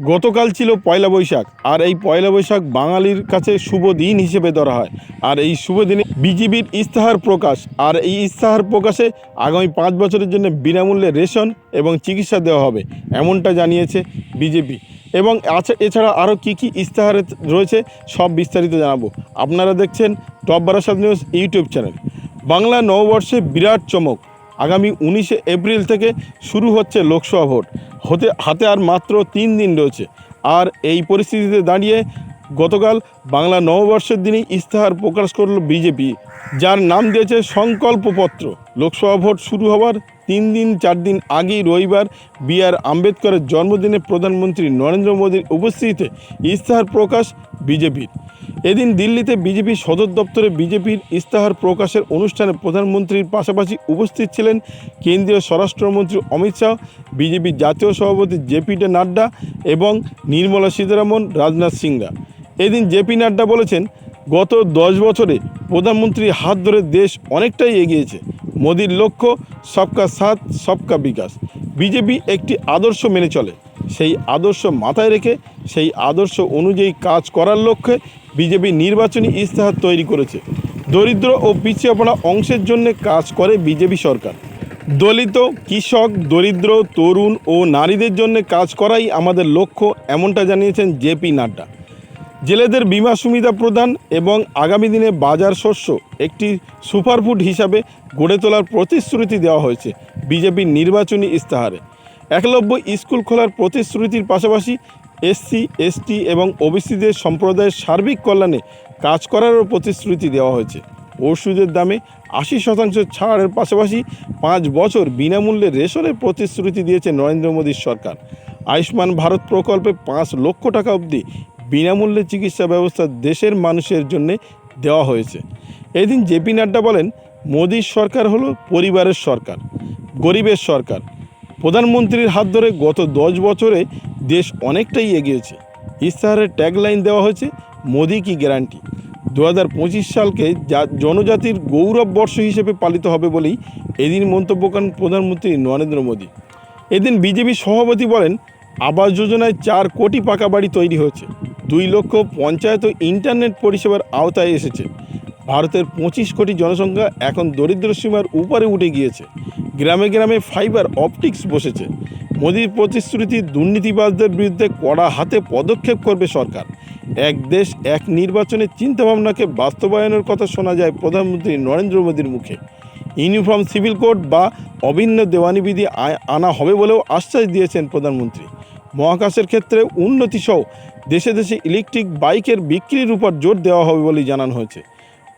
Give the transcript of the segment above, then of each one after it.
গতকাল ছিল পয়লা বৈশাখ, আর এই পয়লা বৈশাখ বাঙালির কাছে শুভ দিন হিসেবে ধরা হয়। আর এই শুভ দিনে বিজিবির ইস্তাহার প্রকাশ, আর এই ইস্তাহার প্রকাশে আগামী পাঁচ বছরের জন্য বিনামূল্যে রেশন এবং চিকিৎসা দেওয়া হবে, এমনটা জানিয়েছে বিজেপি। এবং আছে, এছাড়া আরও কী কী ইস্তাহারে রয়েছে সব বিস্তারিত জানাব। আপনারা দেখছেন top Barasat news YouTube channel. Bangla নববর্ষে বিরাট চমক আগামী উনিশে এপ্রিল থেকে শুরু হচ্ছে লোকসভা ভোট। হতে, হাতে আর মাত্র তিন দিন রয়েছে। আর এই পরিস্থিতিতে দাঁড়িয়ে গতকাল বাংলা নববর্ষের দিনই ইস্তাহার প্রকাশ করল বিজেপি, যার নাম দিয়েছে সংকল্পপত্র। লোকসভা ভোট শুরু হওয়ার তিন দিন, চার দিন আগেই রবিবার বি আর আম্বেদকরের জন্মদিনে প্রধানমন্ত্রী নরেন্দ্র মোদীর উপস্থিতিতে ইস্তাহার প্রকাশ বিজেপির। এদিন দিল্লিতে বিজেপি সদর দপ্তরে বিজেপির ইস্তাহার প্রকাশের অনুষ্ঠানে প্রধানমন্ত্রীর পাশাপাশি উপস্থিত ছিলেন কেন্দ্রীয় স্বরাষ্ট্রমন্ত্রী অমিত শাহ বিজেপির জাতীয় সভাপতি জেপি ডে নাড্ডা এবং নির্মলা সীতারামন, রাজনাথ সিংরা। এদিন জেপি নাড্ডা বলেছেন, গত দশ বছরে প্রধানমন্ত্রীর হাত ধরে দেশ অনেকটাই এগিয়েছে। মোদির লক্ষ্য সবকা সাথ, সবকা বিকাশ। বিজেপি একটি আদর্শ মেনে চলে। সেই আদর্শ মাথায় রেখে, সেই আদর্শ অনুযায়ী কাজ করার লক্ষ্যে বিজেপি নির্বাচনী ইস্তাহার তৈরি করেছে। দরিদ্র ও পিছিয়ে পড়া অংশের জন্য কাজ করে বিজেপি সরকার। দলিত, কৃষক, দরিদ্র, তরুণ ও নারীদের জন্য কাজ করাই আমাদের লক্ষ্য, এমনটা জানিয়েছেন জেপি নাড্ডা। জেলেদের বিমা সুবিধা প্রদান এবং আগামী দিনে বাজার শস্য একটি সুপারফুড হিসাবে গড়ে তোলার প্রতিশ্রুতি দেওয়া হয়েছে বিজেপির নির্বাচনী ইস্তাহারে। একলব্য স্কুল খোলার প্রতিশ্রুতির পাশাপাশি এসসি, এসটি এবং ওবিসিদের সম্প্রদায়ের সার্বিক কল্যাণে কাজ করারও প্রতিশ্রুতি দেওয়া হয়েছে। ওষুধের দামে আশি শতাংশ ছাড়ের পাশাপাশি পাঁচ বছর বিনামূল্যে রেশনের প্রতিশ্রুতি দিয়েছে নরেন্দ্র মোদীর সরকার। আয়ুষ্মান ভারত প্রকল্পে পাঁচ লক্ষ টাকা অবধি বিনামূল্যে চিকিৎসা ব্যবস্থা দেশের মানুষের জন্য দেওয়া হয়েছে। এদিন জেপি নাড্ডা বলেন, মোদীর সরকার হলো পরিবারের সরকার, গরিবের সরকার। প্রধানমন্ত্রীর হাত ধরে গত দশ বছরে দেশ অনেকটাই এগিয়েছে। ইস্তাহারের ট্যাগলাইন দেওয়া হয়েছে, মোদি কি গ্যারান্টি? দু হাজার পঁচিশ সালকে যা জনজাতির গৌরব বর্ষ হিসেবে পালিত হবে বলেই এদিন মন্তব্য করেন প্রধানমন্ত্রী নরেন্দ্র মোদী। এদিন বিজেপি সভাপতি বলেন, আবাস যোজনায় চার কোটি পাকা বাড়ি তৈরি হয়েছে। দুই লক্ষ পঞ্চায়েত ও ইন্টারনেট পরিষেবার আওতায় এসেছে। ভারতের পঁচিশ কোটি জনসংখ্যা এখন দরিদ্র সীমার উপরে উঠে গিয়েছে। গ্রামে গ্রামে ফাইবার অপটিক্স বসেছে। মোদীর প্রতিশ্রুতি দুর্নীতিবাজদের বিরুদ্ধে কড়া হাতে পদক্ষেপ করবে সরকার। এক দেশ, এক নির্বাচনের চিন্তাভাবনাকে বাস্তবায়নের কথা শোনা যায় প্রধানমন্ত্রী নরেন্দ্র মোদীর মুখে। ইউনিফর্ম সিভিল কোড বা অভিন্ন দেওয়ানি বিধি আ- আনা হবে বলেও আশ্বাস দিয়েছেন প্রধানমন্ত্রী। মহাকাশের ক্ষেত্রে উন্নতি সহ দেশে দেশে ইলেকট্রিক বাইকের বিক্রির উপর জোর দেওয়া হবে বলে জানানো হয়েছে।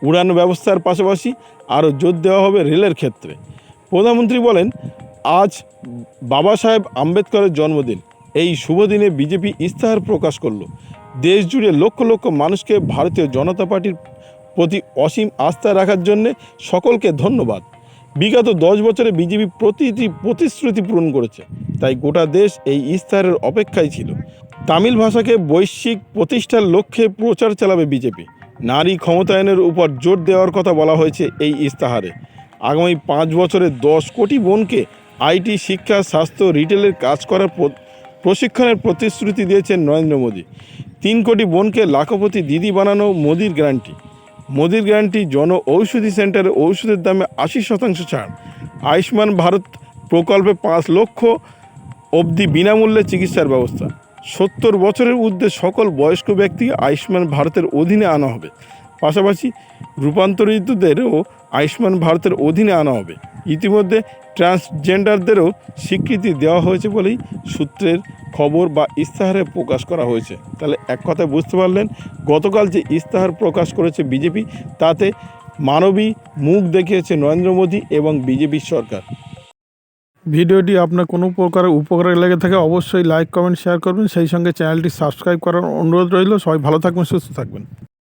উড়ান ব্যবস্থার পাশাপাশি আরও জোর দেওয়া হবে রেলের ক্ষেত্রে। প্রধানমন্ত্রী বলেন, আজ বাবা সাহেব আম্বেদকরের জন্মদিন। এই শুভ দিনে বিজেপি ইস্তাহার প্রকাশ করল। দেশ জুড়ে লক্ষ লক্ষ মানুষকে ভারতীয় জনতা পার্টির প্রতি অসীম আস্থা রাখার জন্যে সকলকে ধন্যবাদ। বিগত দশ বছরে বিজেপি প্রতিটি প্রতিশ্রুতি পূরণ করেছে। তাই গোটা দেশ এই ইস্তাহারের অপেক্ষায় ছিল। তামিল ভাষাকে বৈশ্বিক প্রতিষ্ঠার লক্ষ্যে প্রচার চালাবে বিজেপি। নারী ক্ষমতায়নের উপর জোর দেওয়ার কথা বলা হয়েছে এই ইস্তাহারে। আগামী পাঁচ বছরে দশ কোটি বোনকে আইটি, শিক্ষা, স্বাস্থ্য, রিটেলের কাজ করার প্রশিক্ষণের প্রতিশ্রুতি দিয়েছেন নরেন্দ্র মোদী। তিন কোটি বোনকে লাখপতি দিদি বানানো মোদির গ্যারান্টি। মোদির গ্যারান্টি জন ঔষধি সেন্টারে ঔষধের দামে আশি শতাংশ ছাড়। আয়ুষ্মান ভারত প্রকল্পে পাঁচ লক্ষ অবধি বিনামূল্যে চিকিৎসার ব্যবস্থা। সত্তর বছরের ঊর্ধ্বে সকল বয়স্ক ব্যক্তিকে আয়ুষ্মান ভারতের অধীনে আনা হবে। পাশাপাশি রূপান্তরিতদেরও আয়ুষ্মান ভারতের অধীনে আনা হবে। ইতিমধ্যে ট্রান্সজেন্ডারদেরও স্বীকৃতি দেওয়া হয়েছে বলেই সূত্রের খবর বা ইস্তাহারে প্রকাশ করা হয়েছে। তাহলে এক কথায় বুঝতে পারলেন, গতকাল যে ইস্তাহার প্রকাশ করেছে বিজেপি, তাতে মানবী মুখ দেখিয়েছে নরেন্দ্র মোদী এবং বিজেপি সরকার। ভিডিওটি আপনার কোনো প্রকার উপকারে লেগে থাকে অবশ্যই লাইক, কমেন্ট, শেয়ার করবেন। সেই সঙ্গে চ্যানেলটি সাবস্ক্রাইব করার অনুরোধ রইল। সবাই ভালো থাকবেন, সুস্থ থাকবেন।